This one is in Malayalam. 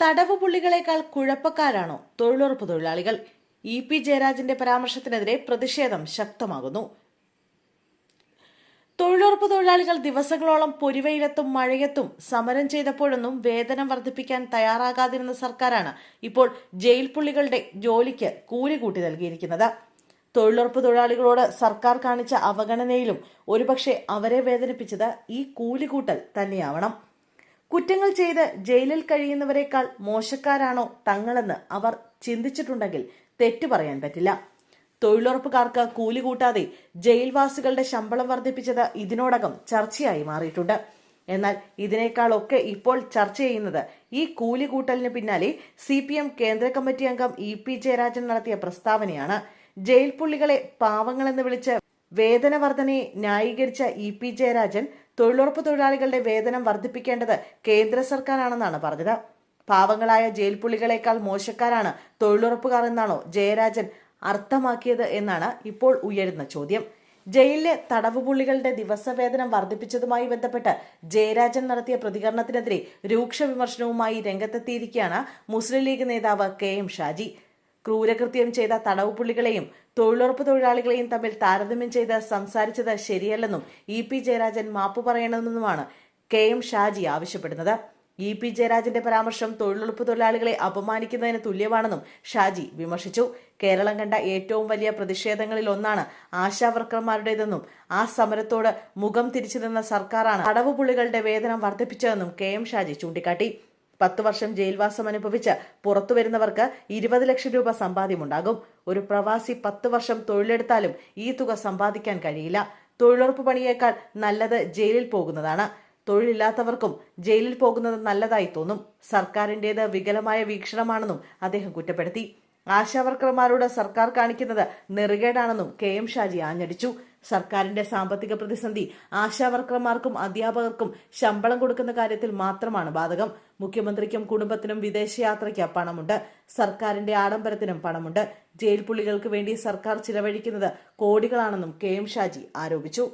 തടവ് പുള്ളികളെക്കാൾ കുഴപ്പക്കാരാണോ തൊഴിലുറപ്പ് തൊഴിലാളികൾ? ഇ പി ജയരാജന്റെ പരാമർശത്തിനെതിരെ പ്രതിഷേധം ശക്തമാകുന്നു. തൊഴിലുറപ്പ് തൊഴിലാളികൾ ദിവസങ്ങളോളം പൊരുവയിലെത്തും മഴയത്തും സമരം ചെയ്തപ്പോഴൊന്നും വേതനം വർദ്ധിപ്പിക്കാൻ തയ്യാറാകാതിരുന്ന സർക്കാരാണ് ഇപ്പോൾ ജയിൽ പുള്ളികളുടെ ജോലിക്ക് കൂലി കൂട്ടി നൽകിയിരിക്കുന്നത്. തൊഴിലുറപ്പ് തൊഴിലാളികളോട് സർക്കാർ കാണിച്ച അവഗണനയിലും ഒരുപക്ഷെ അവരെ വേദനിപ്പിച്ചത് ഈ കൂലി കൂട്ടൽ തന്നെയാവണം. കുറ്റങ്ങൾ ചെയ്ത് ജയിലിൽ കഴിയുന്നവരെക്കാൾ മോശക്കാരാണോ തങ്ങളെന്ന് അവർ ചിന്തിച്ചിട്ടുണ്ടെങ്കിൽ തെറ്റു പറയാൻ പറ്റില്ല. തൊഴിലുറപ്പുകാർക്ക് കൂലി കൂട്ടാതെ ജയിൽവാസികളുടെ ശമ്പളം വർദ്ധിപ്പിച്ചത് ഇതിനോടകം ചർച്ചയായി മാറിയിട്ടുണ്ട്. എന്നാൽ ഇതിനേക്കാളൊക്കെ ഇപ്പോൾ ചർച്ച ചെയ്യുന്നത് ഈ കൂലി കൂട്ടലിന് പിന്നാലെ സി പി എം കേന്ദ്ര കമ്മിറ്റി അംഗം ഇ പി ജയരാജൻ നടത്തിയ പ്രസ്താവനയാണ്. ജയിൽ പുള്ളികളെ പാവങ്ങളെന്ന് വിളിച്ച് വേതന വർധനയെ ന്യായീകരിച്ച ഇ പി ജയരാജൻ തൊഴിലുറപ്പ് തൊഴിലാളികളുടെ വേതനം വർദ്ധിപ്പിക്കേണ്ടത് കേന്ദ്ര സർക്കാരാണെന്നാണ് പറഞ്ഞത്. പാവങ്ങളായ ജയിൽ പുള്ളികളെക്കാൾ മോശക്കാരാണ് തൊഴിലുറപ്പുകാർ എന്നാണോ ജയരാജൻ അർത്ഥമാക്കിയത് എന്നാണ് ഇപ്പോൾ ഉയരുന്ന ചോദ്യം. ജയിലിലെ തടവുപുള്ളികളുടെ ദിവസവേതനം വർദ്ധിപ്പിച്ചതുമായി ബന്ധപ്പെട്ട് ജയരാജൻ നടത്തിയ പ്രതികരണത്തിനെതിരെ രൂക്ഷ വിമർശനവുമായി രംഗത്തെത്തിയിരിക്കുകയാണ് മുസ്ലിം ലീഗ് നേതാവ് കെ എം ഷാജി. ക്രൂരകൃത്യം ചെയ്ത തടവുപുള്ളികളെയും തൊഴിലുറപ്പ് തൊഴിലാളികളെയും തമ്മിൽ താരതമ്യം ചെയ്ത് സംസാരിച്ചത് ശരിയല്ലെന്നും ഇ പി ജയരാജൻ മാപ്പു പറയണമെന്നുമാണ് കെ എം ഷാജി ആവശ്യപ്പെടുന്നത്. ഇ പി ജയരാജന്റെ പരാമർശം തൊഴിലുറപ്പ് തൊഴിലാളികളെ അപമാനിക്കുന്നതിന് തുല്യമാണെന്നും ഷാജി വിമർശിച്ചു. കേരളം കണ്ട ഏറ്റവും വലിയ പ്രതിഷേധങ്ങളിൽ ഒന്നാണ് ആശാവർക്കർമാരുടേതെന്നും ആ സമരത്തോട് മുഖം തിരിച്ചു നിന്ന സർക്കാരാണ് അടവുപുള്ളികളുടെ വേതനം വർദ്ധിപ്പിച്ചതെന്നും കെ എം ഷാജി ചൂണ്ടിക്കാട്ടി. പത്തു വർഷം ജയിൽവാസം അനുഭവിച്ച് പുറത്തു വരുന്നവർക്ക് ഇരുപത് ലക്ഷം രൂപ സമ്പാദ്യമുണ്ടാകും. ഒരു പ്രവാസി പത്ത് വർഷം തൊഴിലെടുത്താലും ഈ തുക സമ്പാദിക്കാൻ കഴിയില്ല. തൊഴിലുറപ്പ് പണിയേക്കാൾ നല്ലത് ജയിലിൽ പോകുന്നതാണ്. തൊഴിലില്ലാത്തവർക്കും ജയിലിൽ പോകുന്നത് നല്ലതായി തോന്നും. സർക്കാരിന്റേത് വികലമായ വീക്ഷണമാണെന്നും അദ്ദേഹം കുറ്റപ്പെടുത്തി. ആശാവർക്കർമാരോട് സർക്കാർ കാണിക്കുന്നത് നെറുകേടാണെന്നും കെ എം ഷാജി ആഞ്ഞടിച്ചു. സർക്കാരിന്റെ സാമ്പത്തിക പ്രതിസന്ധി ആശാവർക്കർമാർക്കും അധ്യാപകർക്കും ശമ്പളം കൊടുക്കുന്ന കാര്യത്തിൽ മാത്രമാണ് ബാധകം. മുഖ്യമന്ത്രിക്കും കുടുംബത്തിനും വിദേശയാത്രയ്ക്ക് പണമുണ്ട്. സർക്കാരിന്റെ ആഡംബരത്തിനും പണമുണ്ട്. ജയിൽ പുള്ളികൾക്ക് വേണ്ടി സർക്കാർ ചിലവഴിക്കുന്നത് കോടികളാണെന്നും കെ എം ഷാജി ആരോപിച്ചു.